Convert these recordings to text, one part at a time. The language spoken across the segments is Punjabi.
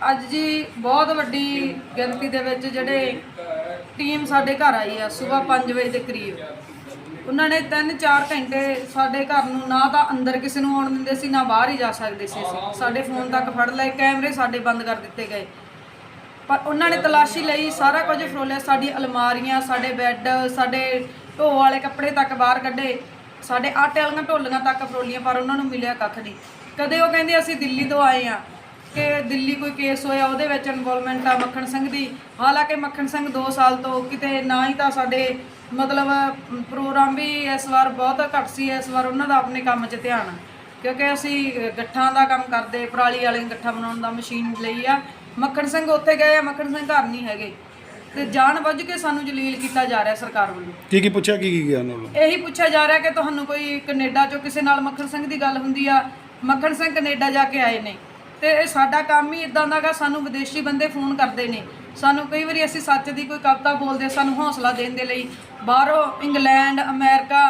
ਅੱਜ ਜੀ ਬਹੁਤ ਵੱਡੀ ਗਿਣਤੀ ਦੇ ਵਿੱਚ ਜਿਹੜੇ ਟੀਮ ਸਾਡੇ ਘਰ ਆਈ ਆ ਸਵੇਰ 5 ਵਜੇ ਦੇ ਕਰੀਬ। ਉਹਨਾਂ ਨੇ 3-4 ਘੰਟੇ ਸਾਡੇ ਘਰ ਨੂੰ ਨਾ ਤਾਂ ਅੰਦਰ ਕਿਸੇ ਨੂੰ ਆਉਣ ਦਿੰਦੇ ਸੀ, ਨਾ ਬਾਹਰ ਹੀ ਜਾ ਸਕਦੇ ਸੀ ਅਸੀਂ। ਸਾਡੇ ਫੋਨ ਤੱਕ ਫੜ ਲਏ, ਕੈਮਰੇ ਸਾਡੇ ਬੰਦ ਕਰ ਦਿੱਤੇ ਗਏ। ਪਰ ਉਹਨਾਂ ਨੇ ਤਲਾਸ਼ੀ ਲਈ, ਸਾਰਾ ਕੁਝ ਫਰੋਲਿਆ, ਸਾਡੀ ਅਲਮਾਰੀਆਂ, ਸਾਡੇ ਬੈੱਡ, ਸਾਡੇ ਢੋ ਵਾਲੇ ਕੱਪੜੇ ਤੱਕ ਬਾਹਰ ਕੱਢੇ। ਸਾਡੇ ਆਟੇ ਵਾਲੀਆਂ ਢੋਲੀਆਂ ਤੱਕ ਫਰੋਲੀਆਂ, ਪਰ ਉਹਨਾਂ ਨੂੰ ਮਿਲਿਆ ਕੱਖ ਨਹੀਂ। ਕਦੇ ਉਹ ਕਹਿੰਦੇ ਅਸੀਂ ਦਿੱਲੀ ਤੋਂ ਆਏ ਆ ਕਿ ਦਿੱਲੀ ਕੋਈ ਕੇਸ ਹੋਇਆ ਉਹਦੇ ਵਿੱਚ ਇਨਵੋਲਵਮੈਂਟ ਆ ਮੱਖਣ ਸਿੰਘ ਦੀ। ਹਾਲਾਂਕਿ ਮੱਖਣ ਸਿੰਘ 2 ਸਾਲ ਤੋਂ ਕਿਤੇ ਨਾ ਹੀ ਤਾਂ ਸਾਡੇ ਮਤਲਬ ਪ੍ਰੋਗਰਾਮ ਵੀ ਇਸ ਵਾਰ ਬਹੁਤ ਘੱਟ ਸੀ ਇਸ ਵਾਰ ਉਹਨਾਂ ਦਾ ਆਪਣੇ ਕੰਮ 'ਚ ਧਿਆਨ। ਆ। ਕਿਉਂਕਿ ਅਸੀਂ ਗੱਠਾਂ ਦਾ ਕੰਮ ਕਰਦੇ ਪਰਾਲੀ ਵਾਲੇ ਗੱਠਾਂ ਬਣਾਉਣ ਦਾ ਮਸ਼ੀਨ ਲਈ ਆ। ਮੱਖਣ ਸਿੰਘ ਉੱਥੇ ਗਏ ਆ ਮੱਖਣ ਸਿੰਘ ਘਰ ਨਹੀਂ ਹੈਗੇ। ਤੇ ਜਾਣ ਬੁੱਝ ਕੇ ਸਾਨੂੰ ਜਲੀਲ ਕੀਤਾ ਜਾ ਰਿਹਾ ਸਰਕਾਰ ਵੱਲੋਂ। ਕੀ ਕੀ ਪੁੱਛਿਆ ਕੀ ਕੀ ਗਿਆ ਉਹਨਾਂ ਨੂੰ ਇਹੀ ਪੁੱਛਿਆ ਜਾ ਰਿਹਾ ਕਿ ਤੁਹਾਨੂੰ ਕੋਈ ਕੈਨੇਡਾ ਚੋਂ ਕਿਸੇ ਨਾਲ ਮੱਖਣ ਸਿੰਘ ਦੀ ਗੱਲ ਹੁੰਦੀ ਆ? ਮੱਖਣ ਸਿੰਘ ਕੈਨੇਡਾ ਜਾ ਕੇ ਆਏ ਨੇ। ਤੇ ਇਹ ਸਾਡਾ ਕੰਮ ਹੀ ਇਦਾਂ ਦਾਗਾ ਸਾਨੂੰ ਵਿਦੇਸ਼ੀ ਬੰਦੇ ਫੋਨ ਕਰਦੇ ਨੇ। ਸਾਨੂੰ ਕਈ ਵਾਰੀ ਅਸੀਂ ਸੱਚ ਦੀ ਕੋਈ ਕਵਿਤਾ ਬੋਲਦੇ, ਸਾਨੂੰ ਹੌਸਲਾ ਦੇਣ ਦੇ ਲਈ ਬਾਹਰੋਂ ਇੰਗਲੈਂਡ, ਅਮਰੀਕਾ,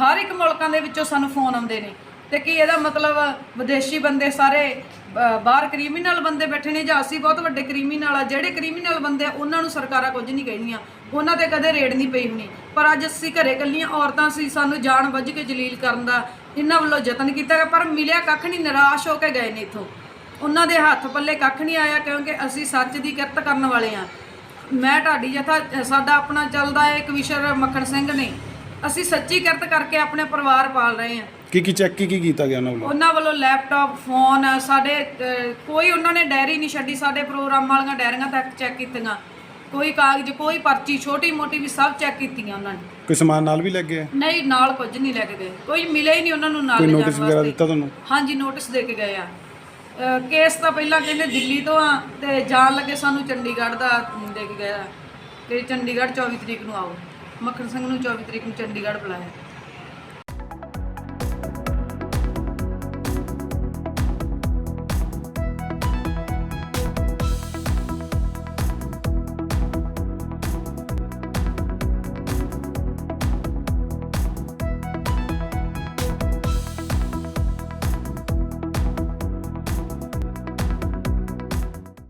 ਹਰ ਇੱਕ ਮੁਲਕਾਂ ਦੇ ਵਿੱਚੋਂ ਸਾਨੂੰ ਫੋਨ ਆਉਂਦੇ ਨੇ। ਤੇ ਕੀ ਇਹਦਾ ਮਤਲਬ ਵਿਦੇਸ਼ੀ ਬੰਦੇ ਸਾਰੇ ਬਾਹਰ ਕ੍ਰਿਮੀਨਲ ਬੰਦੇ ਬੈਠੇ ਨੇ ਜਾਂ ਅਸੀਂ ਬਹੁਤ ਵੱਡੇ ਕ੍ਰਿਮੀਨਲ ਆ, ਜਿਹੜੇ ਕ੍ਰਿਮੀਨਲ ਬੰਦੇ ਆ, ਉਹਨਾਂ ਨੂੰ ਸਰਕਾਰਾਂ ਕੁਝ ਨਹੀਂ ਕਹਿੰਦੀਆਂ ਉਹਨਾਂ ਤੇ ਕਦੇ ਰੇਡ ਨਹੀਂ ਪਈ ਹੋਣੀ। ਪਰ ਅੱਜ ਅਸੀਂ ਘਰੇ ਇਕੱਲੀਆਂ ਔਰਤਾਂ ਸੀ, ਸਾਨੂੰ ਜਾਣ ਬੁੱਝ ਕੇ ਜਲੀਲ ਕਰਨ ਦਾ ਇਹਨਾਂ ਵੱਲੋਂ ਯਤਨ ਕੀਤਾ ਗਿਆ, ਪਰ ਮਿਲਿਆ ਕੱਖ ਨਹੀਂ ਨਿਰਾਸ਼ ਹੋ ਕੇ ਗਏ ਨੇ ਇਥੋਂ। ਉਹਨਾਂ ਦੇ ਹੱਥ ਪੱਲੇ ਕੱਖ ਨਹੀਂ ਆਇਆ ਕਿਉਂਕਿ ਅਸੀਂ ਸੱਚ ਦੀ ਕਿਰਤ ਕਰਨ ਵਾਲੇ ਆ ਮੈਂ ਢਾਡੀ ਜਥਾ ਸਾਡਾ ਆਪਣਾ ਚੱਲਦਾ ਹੈ ਕਵਿਸ਼ਰ ਮੱਖਣ ਸਿੰਘ ਨੇ। ਅਸੀਂ ਸੱਚੀ ਕਿਰਤ ਕਰਕੇ ਆਪਣੇ ਪਰਿਵਾਰ ਪਾਲ ਰਹੇ ਹਾਂ। ਕੀ ਕੀ ਚੈੱਕ ਕੀ ਕੀ ਕੀਤਾ ਗਿਆ ਉਹਨਾਂ ਵੱਲੋਂ? ਉਹਨਾਂ ਵੱਲੋਂ ਲੈਪਟਾਪ ਫੋਨ ਸਾਡੇ ਅਹ, ਕੋਈ ਉਹਨਾਂ ਨੇ ਡਾਇਰੀ ਨਹੀਂ ਛੱਡੀ ਸਾਡੇ ਪ੍ਰੋਗਰਾਮ ਵਾਲੀਆਂ ਡਾਇਰੀਆਂ ਤੱਕ ਚੈੱਕ ਕੀਤੀਆਂ। ਕੋਈ ਕਾਗਜ਼ ਕੋਈ ਪਰਚੀ ਛੋਟੀ ਮੋਟੀ ਵੀ ਸਭ ਚੈੱਕ ਕੀਤੀਆਂ ਉਹਨਾਂ ਨੇ। ਕੋਈ ਸਮਾਨ ਨਾਲ ਵੀ ਲੱਗ ਗਿਆ ਨਹੀਂ ਨਾਲ ਕੁਝ ਨਹੀਂ ਲੈ ਕੇ ਗਏ। ਕੋਈ ਮਿਲਿਆ ਹੀ ਨਹੀਂ ਉਹਨਾਂ ਨੂੰ ਨਾਲ ਕੋਈ ਲਿਜਾਣ ਨੋਟਿਸ ਵਗੈਰਾ ਵਾਸਤੇ। ਦਿੱਤਾ ਤੁਹਾਨੂੰ? ਹਾਂਜੀ ਨੋਟਿਸ ਦੇ ਕੇ ਗਏ ਆ। ਕੇਸ ਤਾਂ ਪਹਿਲਾਂ ਕਹਿੰਦੇ ਦਿੱਲੀ ਤੋਂ ਆ ਤੇ ਜਾਣ ਲੱਗੇ ਸਾਨੂੰ ਚੰਡੀਗੜ੍ਹ ਦਾ ਦੇ ਕੇ ਗਏ ਆ ਕਿ ਚੰਡੀਗੜ੍ਹ 24 ਤਰੀਕ ਨੂੰ ਆਓ। ਮੱਖਣ ਸਿੰਘ ਨੂੰ 24 ਤਰੀਕ ਨੂੰ ਚੰਡੀਗੜ੍ਹ ਬੁਲਾਇਆ।